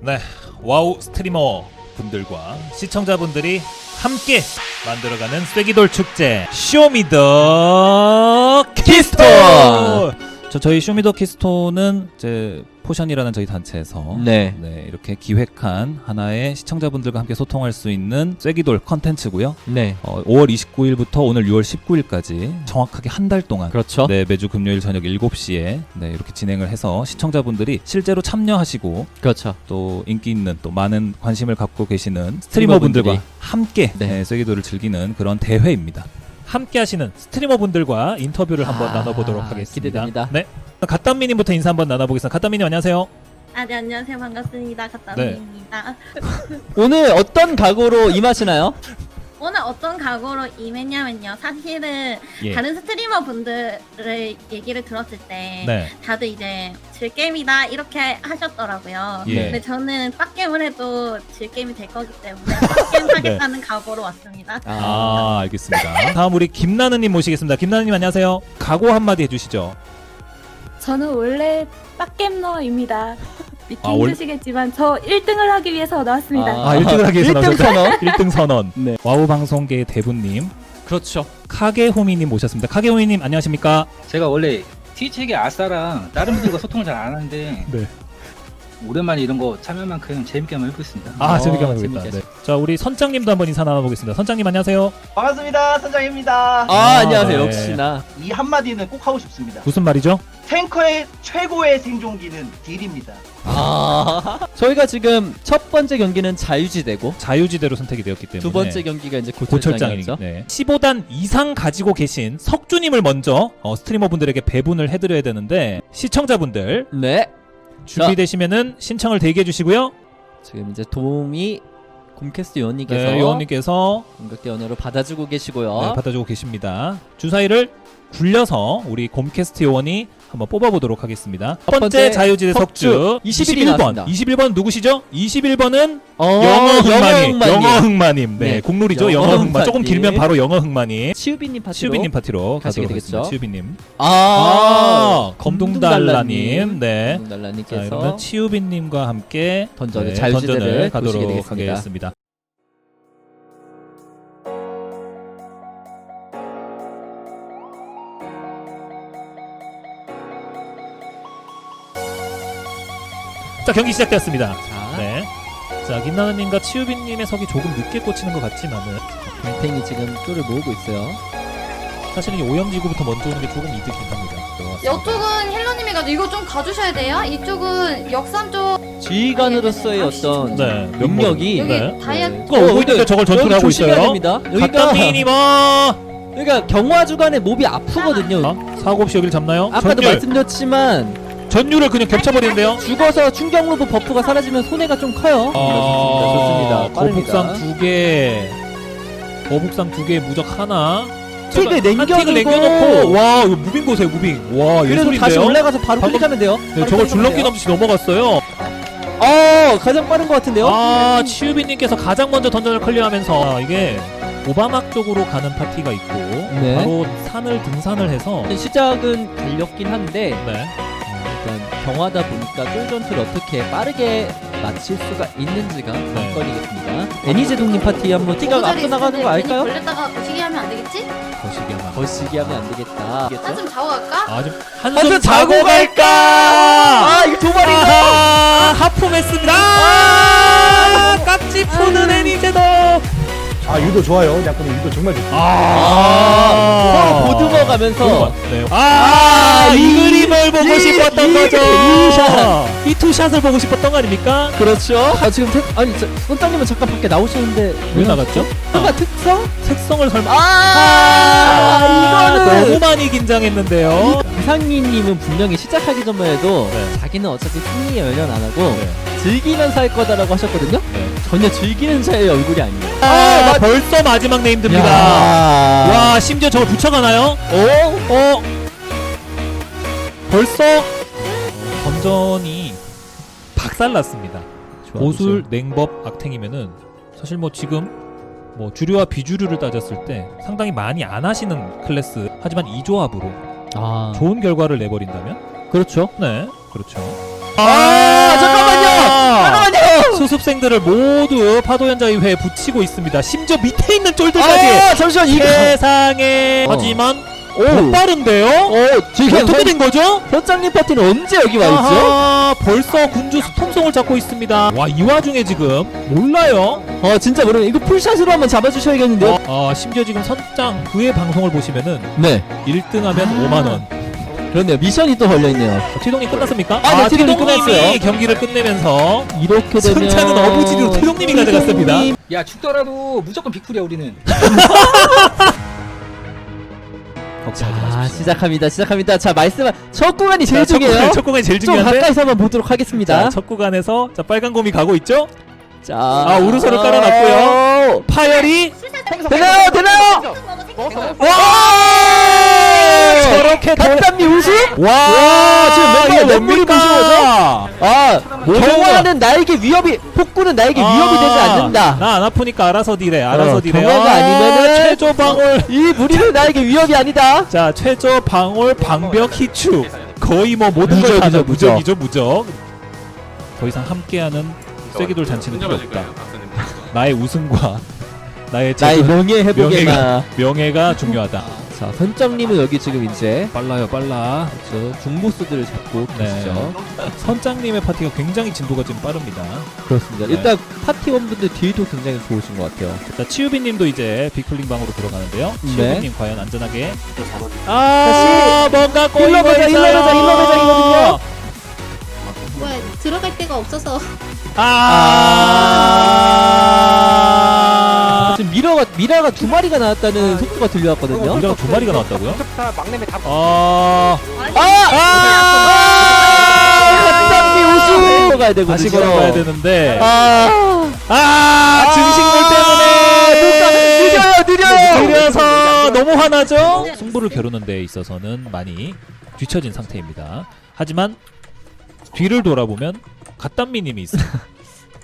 네, 와우 스트리머 분들과 시청자분들이 함께 만들어가는 쐐기돌 축제 쇼미더 키스토. 저 저희 쇼미더 키스토는 이제 포션이라는 저희 단체에서 네. 네, 이렇게 기획한 하나의 시청자분들과 함께 소통할 수 있는 쐐기돌 컨텐츠고요. 네. 어, 5월 29일부터 오늘 6월 19일까지 정확하게 한 달 동안 그렇죠. 네, 매주 금요일 저녁 7시에 네, 이렇게 진행을 해서 시청자분들이 실제로 참여하시고 그렇죠. 또 인기 있는 또 많은 관심을 갖고 계시는 스트리머분들과 스트리머분들이. 함께 네. 네. 쐐기도를 즐기는 그런 대회입니다. 함께 하시는 스트리머 분들과 인터뷰를 한번 아, 나눠보도록 하겠습니다. 기대됩니다. 네. 갓담미님부터 인사 한번 나눠보겠습니다. 갓담미님 안녕하세요. 아, 네, 안녕하세요. 반갑습니다. 갓다미입니다. 오늘 어떤 각오로 임하시나요? 오늘 어떤 각오로 임했냐면요. 사실은 예. 다른 스트리머 분들의 얘기를 들었을 때 네. 다들 이제 질게임이다 이렇게 하셨더라고요. 예. 근데 저는 빡게임을 해도 질게임이 될 거기 때문에 빡게임 하겠다는 각오로 왔습니다. 아, 알겠습니다. 다음 우리 김나느님 모시겠습니다. 김나느님 안녕하세요. 각오 한마디 해주시죠. 저는 원래 빡겜러입니다. 믿기 아, 원- 힘드시겠지만 저 1등을 하기 위해서 나왔습니다. 아. 아, 1등을 하기 위해서 1등 나오셨다. 선언. 1등 선언. 네. 와우 방송계의 대부님 그렇죠. 카게호미님 모셨습니다. 카게호미님 안녕하십니까? 제가 원래 트위치에게 아싸랑 다른 분들과 소통을 잘 안 하는데 네. 오랜만에 이런 거 참여만큼 재밌게 한번 해보고 있습니다. 아 어, 재밌게 하고 있다. 재밌게 네. 자 우리 선장님도 한번 인사 나눠보겠습니다. 선장님 안녕하세요. 반갑습니다. 선장입니다. 아, 아, 안녕하세요. 네. 역시나. 이 한마디는 꼭 하고 싶습니다. 무슨 말이죠? 탱커의 최고의 생존기는 딜입니다. 아. 저희가 지금 첫 번째 경기는 자유지대고 자유지대로 선택이 되었기 때문에 두 번째 경기가 이제 고철장이죠. 고철장이었죠. 네. 15단 이상 가지고 계신 석주님을 먼저 어, 스트리머분들에게 배분을 해드려야 되는데 시청자분들 네. 준비되시면은 신청을 대기해 주시고요. 지금 이제 도움이 곰캐스트 요원님께서 네, 요원님께서 공격대 언어로 받아주고 계시고요. 네, 받아주고 계십니다. 주사위를 굴려서 우리 곰캐스트 요원이 한번 뽑아보도록 하겠습니다. 첫 번째 자유지대 석주 석주 21이 21번. 나왔습니다. 21번 누구시죠? 21번은 어, 영어 흑마님. 영어 흑마님. 네, 네, 국룰이죠. 영어 영어 흑마. 조금. 길면 바로 영어 흑마님. 치우비님 파티로 치우비님 파티로 가시게. 되겠죠. 치우비님. 아, 아, 검둥달라님. 네. 자, 검둥달라님께서 치우비님과 함께 던전을 네, 자유지대를 가도록. 하겠습니다. 자 경기 시작되었습니다. 자, 네. 자 김나은님과 치우빈님의 석이 조금 늦게 꽂히는 것 같지만은 뱅탱이 지금 쫄을 모으고 있어요. 사실은 이 오염지구부터 먼저 오는 게 조금 이득이긴 합니다. 이쪽은 힐러님이 가지고 이거 좀 가주셔야 돼요. 이쪽은 역삼 쪽 지휘관으로서의 어떤 네, 능력이 여기 네. 다이아 네. 그거 오고 있는데 저걸 전투를 하고 있어요. 됩니다. 여기가 갓담미님 어! 여기가 경화 주간에 몹이 아프거든요. 어? 사고 없이 여기를 잡나요? 아까도 전율 말씀드렸지만 전율을 그냥 겹쳐버리는데요. 죽어서 충격 로브 버프가 사라지면 손해가 좀 커요. 아, 좋습니다. 좋습니다. 거북상 빠릅니다. 두 개, 거북상 두 개, 무적 하나. 틱을 남겨놓고 와 이거 무빙 보세요 무빙. 와 그래서 예술인데요. 다시 올라가서 바로 방금- 클릭하면 돼요. 네, 저걸 줄넘기 없이 넘어갔어요. 어 가장 빠른 것 같은데요. 아 치유빈님께서 가장 먼저 던전을 클리어하면서 아, 이게 오바막 쪽으로 가는 파티가 있고 네. 바로 산을 등산을 해서 시작은 달렸긴 한데 네. 경화다 보니까 쫄 전투를 어떻게 빠르게 마칠 수가 있는지가 네. 관건이겠습니다. 애니제동님 파티 한번 띠가 앞서 나가는 거 알까요? 걸렸다가 거시기 하면 안 되겠지? 거시기 하나. 거시기 하면 안 되겠다. 한숨 자고 갈까? 아좀 한숨 한숨 자고 갈까? 갈까? 아 이거 도발이다. 하품했습니다. 아, 깍지 푸는 애니제도. 아 유도 좋아요. 약간의 유도 정말 좋습니다. 아, 서로 보듬어 가면서 네. 아, 이 그림을 보고 이- 싶었던 이- 거죠. 이 샷. 이 투샷을 보고 싶었던 거 아닙니까? 그렇죠. 아 지금 태, 아니 저, 선장님은 잠깐 밖에 나오시는데 왜 나갔죠? 뭔가 특성? 색성을 설마. 아, 이거는 너무 많이 긴장했는데요. 이상희님은 분명히 시작하기 전만 해도 네. 자기는 어차피 승리에 연연 안 하고 네. 즐기면서 할 거다라고 하셨거든요. 네. 전혀 즐기는 자의 얼굴이 아니에요. 아, 벌써 마지막 네임드입니다. 야. 와, 심지어 저걸 붙여가나요? 어? 어? 벌써 어, 던전이 박살났습니다. 고술, 냉법, 악탱이면은 사실 뭐 지금 뭐 주류와 비주류를 따졌을 때 상당히 많이 안 하시는 클래스 하지만 이 조합으로 아, 좋은 결과를 내버린다면 그렇죠. 네 그렇죠 아, 잠깐만요. 연습생들을 모두 파도 연자위회에 붙이고 있습니다. 심지어 밑에 있는 쫄들까지 아 잠시만 이거 세상에 어. 하지만 오, 더 빠른데요? 오 지금 어떻게 된 거죠? 현장님 파티는 언제 여기 와 있죠? 아하, 벌써 군주 스톰송을 잡고 있습니다. 와 이 와중에 지금 몰라요. 어 진짜 모르면 이거 풀샷으로 한번 잡아주셔야겠는데요? 어, 어, 심지어 지금 선장 그의 방송을 보시면은 네 1등하면 5만 원. 그렇네요 미션이 또 걸려있네요 티동님 끝났습니까? 아, 네, 티동님 티동님이 끝났어요. 경기를 끝내면서 이렇게 되면 승차는 어부지리로 티동님이 가져갔습니다. 야 죽더라도 무조건 빅쿨이야 우리는. 걱정하지 자 마십시오. 시작합니다 시작합니다 자 말씀 첫 구간이 제일 자, 첫 중요해요 구간, 첫 구간이 제일 좀 중요한데 가까이서 한번 보도록 하겠습니다 자, 첫 구간에서 자 빨간 곰이 가고 있죠? 자, 아, 우르소를 깔아놨고요. 파열이 되나요 되나요 와! 저렇게 더 간단미 우승 와, 지금 멤버가 분이 뭡니까? 아 경화는 나에게 위협이 폭군은 나에게 위협이 되지 않는다 나안 아프니까 알아서 딜해. 알아서 어, 딜해. 경화가 아, 아니면은 최저 방울. 이 무리는 나에게 위협이 아니다 자, 최저 방울 방벽 희축. 거의 뭐 모든 걸 무적, 다 무적, 무적. 무적이죠, 무적. 더 이상 함께하는 쐐기돌 잔치는 필요 없다. 나의 우승과 나의 나의 명예 회복에나 명예가 중요하다. 자 선장님은 여기 지금 이제 빨라요, 빨라. 저 중보스들을 잡고 네. 계시죠 선장님의 파티가 굉장히 진도가 지금 빠릅니다. 그렇습니다 네. 일단 파티원분들 딜도 굉장히 좋으신 것 같아요 자, 치유비님도 이제 빅플링 방으로 들어가는데요. 네. 치유비님 과연 안전하게 아, 뭔가 꼬이고 힐러 배자, 힐러 있어요. 배자, 힐러 배자이거든요. 왜 들어갈 데가 없어서 아, 지금 미러가 미라가 두 마리가 나왔다는 속도가 들려왔거든요 미라가 두 마리가 나왔다고요? 아, 한장미 우승 가야 되거든요 다시 걸어가야 되는데 아, 아, 증식물 때문에 느려요 느려요 느려서 너무 화나죠? 승부를 겨루는 데 있어서는 많이 뒤처진 상태입니다. 하지만 뒤를 돌아보면 갓담미님이 있어요.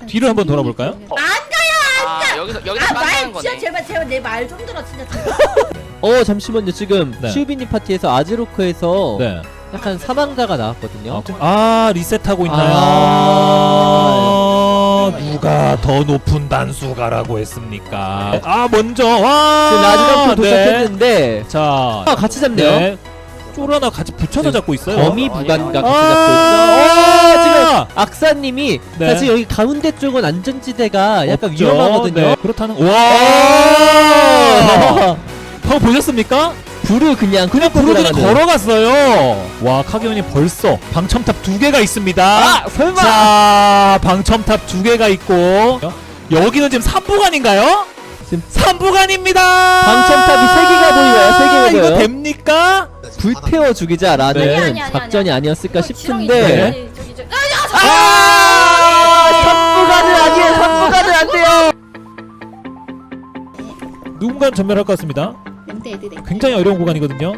뒤를 한번 돌아볼까요? 아, 여기서 여기서 빤다는 거네. 진짜 제발 제발 내 말 좀 들어 진짜. 어 잠시만요 지금 네. 슈비니 파티에서 아즈로크에서 네. 약간 사망자가 나왔거든요 아, 그- 아, 리셋하고 있나요? 아. 누가 더 높은 단수가라고 했습니까? 아, 먼저 와. 지금 아즈로크 네. 도착했는데 자, 아 같이 잡네요 네. 쫄아나 같이 붙여서 잡고 있어요. 거미 부관과 같이 아, 잡고 있어 어, 지금 악사님이 네. 사실 여기 가운데 쪽은 안전지대가 약간 없죠. 위험하거든요 네, 그렇다는 와방 보셨습니까? 불을 그냥 그냥 부르더니 들어가는. 걸어갔어요. 와 카기온이 벌써 방첨탑 두 개가 있습니다. 아 설마 자 방첨탑 두 개가 있고 여기는 지금 3부간인가요? 지금 3부간입니다. 방첨탑이 세 개가 보여요, 세 개가 이거 보여요. 됩니까? 불태워 죽이자라는 네. 아니, 아니, 아니, 작전이 아니었을까 싶은데 저기, 저기, 저기. 아 삼부가는 아니에요 삼부가는 안 돼요 누군가 전멸할 것 같습니다. 굉장히 어려운 구간이거든요.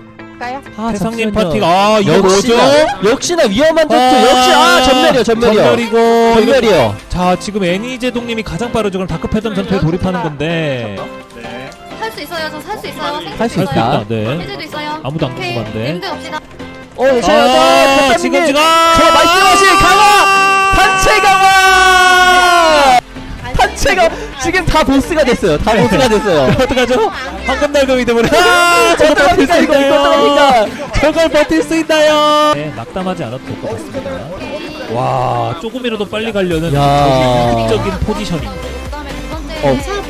아 태상님 잠시만요. 파티가 아 이거 뭐죠? 역시나 역시나 위험한 전투 역시 아 전멸이요 전멸이요 전멸이고 전멸이요 자 지금 애니 제동님이 가장 빠르죠. 그럼 다크패던 전투에 돌입하는 건데 살 수 있어요. 저 살 수 있어요. 할수 할수 있다. 있다. 네. 해제도 있어요. 아무도 안 오케이. 궁금한데. 랜드 갑시다. 어 아, 제가 지금 지금 저 말씀하신 강화 단체 강화 단체 강화 지금 다 보스가 됐어요 다 보스가 됐어요 어떡하죠? 황금 날금이 되버려. 아, 저걸 버틸 수 어떡합니까, 이거, 이거 있나요? 어떡합니까? 저걸 버틸 수 있나요? 네, 낙담하지 않아도 될 것 같습니다. 와, 조금이라도 빨리 가려는 야. 저기 극적인 포지셔닝. 그다음에 두 번째 어. 사.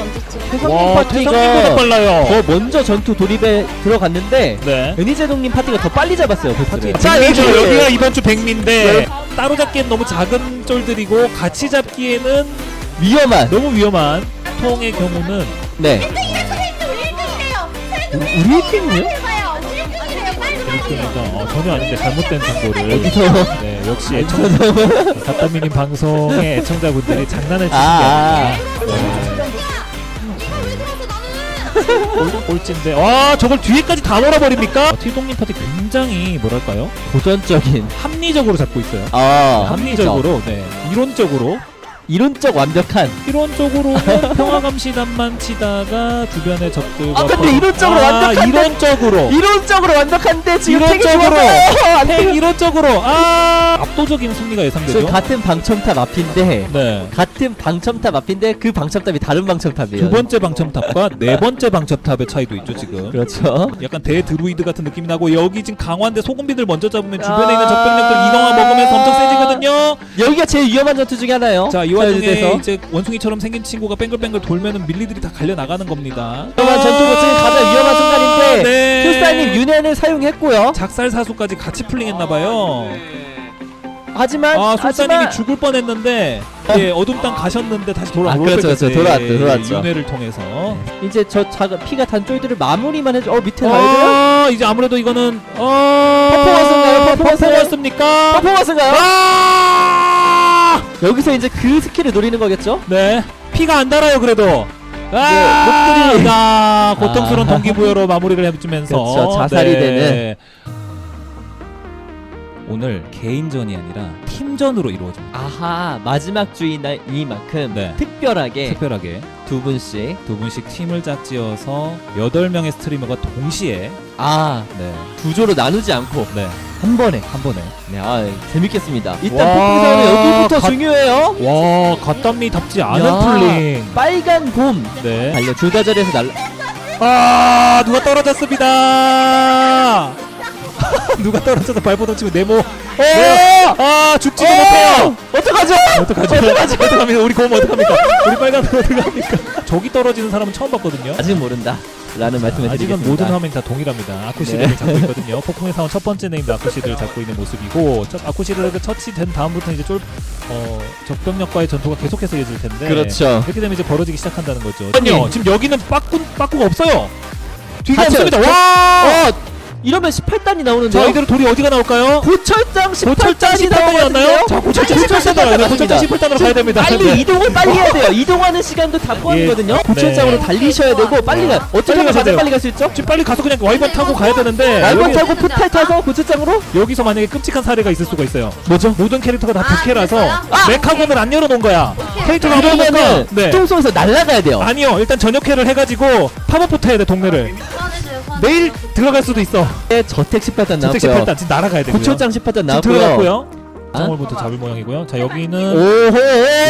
태성님 와, 파티가 빨라요. 더 먼저 전투 돌입에 들어갔는데 네. 은희재동님 파티가 더 빨리 잡았어요 보스를 자, 이렇게. 이죠 여기가 이번 주 백미인데 따로 잡기엔 너무 작은 쫄들이고 같이 잡기에는 위험한. 너무 위험한 통의 경우는 네. 우리 팀이요? 그러니까 어, 전혀 아닌데 잘못된 정보를. 어디서 네, 역시 애청자 갓다미님 방송의 애청자분들이 장난을 치신 게 아, 아니라 꼴, 꼴찌인데. 와 저걸 뒤에까지 다 몰아버립니까? 어, 티동님 파티 굉장히 뭐랄까요? 도전적인 합리적으로 잡고 있어요. 아 합리적으로 네 이론적으로 이론적 완벽한 이론적으로는 평화감시단만 치다가 주변의 적들과 아, 근데 번- 이론적으로 아, 완벽한데- 이론적으로 이론적으로 완벽한데 지금 이론적으로 행 돼요. 이론적으로 아 압도적인 승리가 예상되죠. 같은 방첨탑 앞인데 네. 같은 방첨탑 앞인데 그 방첨탑이 다른 방첨탑이에요. 두 번째 방첨탑과 네 번째 방첨탑의 차이도 있죠 지금. 그렇죠. 약간 대드루이드 같은 느낌이 나고 여기 지금 강화인데 소금비들 먼저 잡으면 주변에 있는 적병력들 이동화 먹으면서 엄청 세지거든요. 여기가 제일 위험한 전투 중에 하나요. 자이 와중에. 이제 원숭이처럼 생긴 친구가 뱅글뱅글 돌면은 밀리들이 다 갈려 나가는 겁니다. 위험한 전투가 지금 가장 위험한 순간인데 네. 풀사님 윤회를 사용했고요. 작살 사수까지 같이 풀링했나봐요. 하지만 아 솔사님이 하지만 죽을 뻔했는데 예, 어둠 땅 가셨는데 다시 돌아올 아, 그렇죠, 그렇죠. 때 돌아왔죠, 돌아왔죠. 윤회를 통해서 이제 저 작은 피가 단 쫄들을 마무리만 해줘. 어 밑에 돼요? 아 이제 아무래도 이거는 어 퍼포먼스인가요? 퍼포먼스? 퍼포먼스입니까? 퍼포먼스인가요? 아! 여기서 이제 그 스킬을 노리는 거겠죠? 네 피가 안 달아요 그래도 아, 목들이- 아, 고통스러운 아. 동기부여로 마무리를 해주면서 그렇죠, 자살이 되는 오늘 개인전이 아니라 팀전으로 이루어집니다. 아하 마지막 주인이만큼 네. 특별하게 특별하게 두 분씩 두 분씩 팀을 짝지어서 8명의 스트리머가 동시에 아 네, 두 조로 나누지 않고 네, 한 번에 한 번에 네, 아 재밌겠습니다. 일단 와, 폭풍사는 여기부터 가- 중요해요. 와 갓담미답지 않은 야. 풀링 빨간 곰 네. 달려 줄다 자리에서 날라. 아 누가 떨어졌습니다. 누가 떨어져서 발버둥 치고 네모. 네. 아 죽지도 못해요. 어떡하죠? 어떡하죠? 어떡합니까? 우리 곰 어떡합니까? 우리 빨간 곰 어떡합니까? 저기 떨어지는 사람은 처음 봤거든요. 아직 모른다. 라는 말씀을 아직은 드리겠습니다. 모든 화면이 다 동일합니다. 아쿠시드를 네. 잡고 있거든요. 폭풍의 사원 첫 번째 네임드 아쿠시드를 잡고 있는 모습이고 첫 아쿠시드가 처치된 다음부터 이제 쫄 어, 적병력과의 전투가 계속해서 이어질 텐데 그렇죠. 이렇게 되면 이제 벌어지기 시작한다는 거죠. 아니요, 지금 여기는 빠꾸 빠꾸가 없어요. 뒤가 없습니다. 와! 어 이러면 18단이 나오는데요. 자 이대로 돌이 어디가 나올까요? 고철장 18단이 고철장 18단이 나왔나요? 자 고철장 18단으로 가야 돼요. 고철장 18단으로 가야 됩니다. 빨리 네. 이동을 빨리 해야 돼요. 이동하는 시간도 다 포함이거든요. 예. 고철장으로 네. 달리셔야 되고 빨리 가. 어떻게 하면 가장 돼요. 빨리 갈 수 있죠? 지금 빨리 가서 그냥 와이번 타고 가야 되는데 여기- 타고 포탈 타서 고철장으로? 여기서 만약에 끔찍한 사례가 있을 수가 있어요. 뭐죠? 모든 캐릭터가 다 아, 부캐라서 그랬어요? 메카곤을 안 열어놓은 거야. 캐릭터가 그러면은 네. 뚱송에서 날아가야 돼요. 아니요 일단 저녁회를 해가지고 팝업부터 해야 돼 동네를 내일 들어갈 수도 있어 네, 저택 18단 주택 나왔고요. 18단 지금 날아가야 되고요 고철장 18단 지금 나왔고요. 들어갔고요 아? 정월부터 잡을 모양이고요 자 여기는 오호!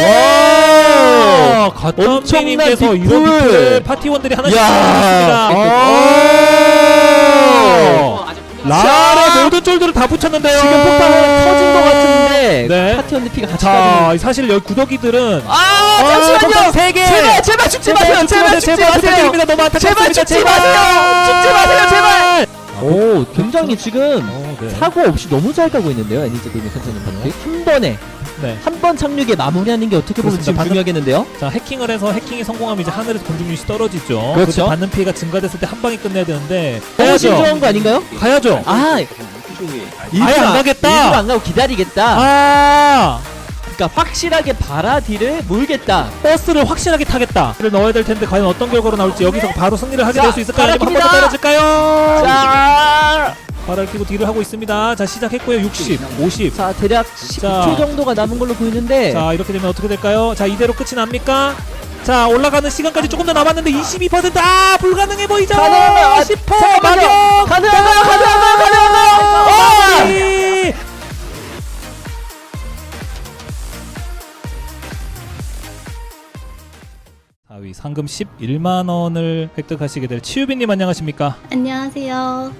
와 엄청난 이런 파티원들이 하나씩 야. 오. 라라 모든 쫄들을 다 붙였는데요 지금 폭탄 하나 터진 것 같은데 네. 파티원들 피가 같이 빠지는 자 사실 여기 구더기들은 아 폭탄 잠시만요 세 개. 제발 제발 죽지 마세요 제발 죽지 마세요 부탁드립니다. 너무 제발 안타깝습니다. 죽지 마세요 죽지 마세요 제발 아, 오 굉장히 지금 어, 네. 사고 없이 너무 잘 가고 있는데요 애니저 게임의 선생님 파티 한 번에 네. 한 번 착륙에 마무리하는 게 어떻게 보면 그렇습니다. 지금 방금- 중요하겠는데요 자 해킹을 해서 해킹이 성공하면 이제 하늘에서 공중률이 떨어지죠. 그렇죠. 받는 피해가 증가됐을 때 한 방에 끝내야 되는데 너무 가야죠. 신중한 거 아닌가요? 가야죠. 아 아예 안 가겠다. 일부러 안 가고 기다리겠다 아 그러니까 확실하게 바라디를 몰겠다 버스를 확실하게 타겠다. 를 넣어야 될 텐데 과연 어떤 결과로 나올지 여기서 바로 승리를 하게 자, 될 수 있을까요? 아니면 한 번더 바람입니다. 떨어질까요? 자, 발을 끼고 딜을 하고 있습니다. 자 시작했고요. 60, 50. 자 대략 10초 자. 정도가 남은 걸로 보이는데 자 이렇게 되면 어떻게 될까요? 자 이대로 끝이 납니까? 자 올라가는 시간까지 조금 더 남았는데 22%아 불가능해 보이죠? 가능한가요? 10% 잠깐만요. 만영 가능한가요? 가능한가요? 가능한가요? 아! 아! 4위 상금 11만 원을 획득하시게 될 치유빈님 안녕하십니까? 안녕하세요.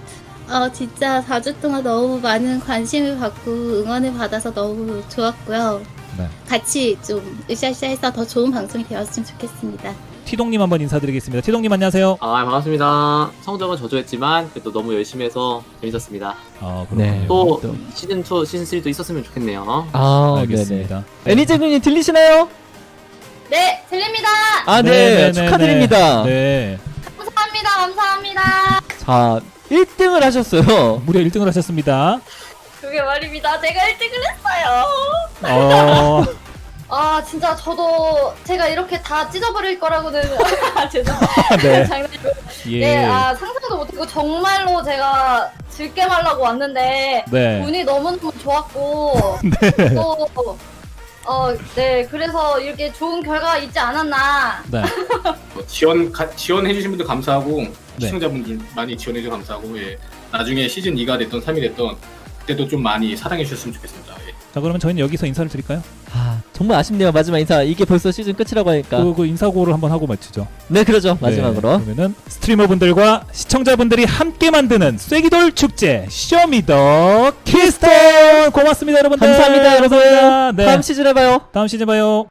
어, 진짜 4주 동안 너무 많은 관심을 받고 응원을 받아서 너무 좋았고요. 네. 같이 좀 으쌰으쌰해서 더 좋은 방송이 되었으면 좋겠습니다. 티동님 한번 인사드리겠습니다. 티동님 안녕하세요. 아 반갑습니다. 성적은 저조했지만 그래도 너무 열심히 해서 재밌었습니다. 아 네. 또 또. 시즌 2, 시즌 3도 있었으면 좋겠네요. 아 알겠습니다. 네네 애니제군님 들리시나요? 네, 들립니다. 아 네, 네네네네. 축하드립니다 네. 감사합니다. 감사합니다. 자 1등을 하셨어요 무려 1등을 하셨습니다. 그게 말입니다. 제가 1등을 했어요. 어, 아, 진짜 저도 제가 이렇게 다 찢어버릴 거라고는 아, 죄송합니다. 네. 장난이고. 예. 네, 아, 상상도 못했고 정말로 제가 즐겜 하려고 왔는데 네. 운이 너무너무 좋았고 또 어, 네, 그래서 이렇게 좋은 결과가 있지 않았나. 네. 뭐 지원 가, 지원해주신 분들 감사하고 네. 시청자분들 많이 지원해주셔서 감사하고 예. 나중에 시즌 2가 됐던 3이 됐던 그때도 좀 많이 사랑해주셨으면 좋겠습니다. 예. 자 그러면 저희는 여기서 인사를 드릴까요? 아 정말 아쉽네요 마지막 인사 이게 벌써 시즌 끝이라고 하니까 그, 그 인사고를 한번 하고 마치죠. 네 그러죠 마지막으로 네, 그러면은 스트리머분들과 시청자분들이 함께 만드는 쐐기돌 축제 쇼미더 키스톤 고맙습니다 여러분들. 감사합니다 여러분 감사합니다. 네. 다음 시즌에 봐요 다음 시즌 봐요.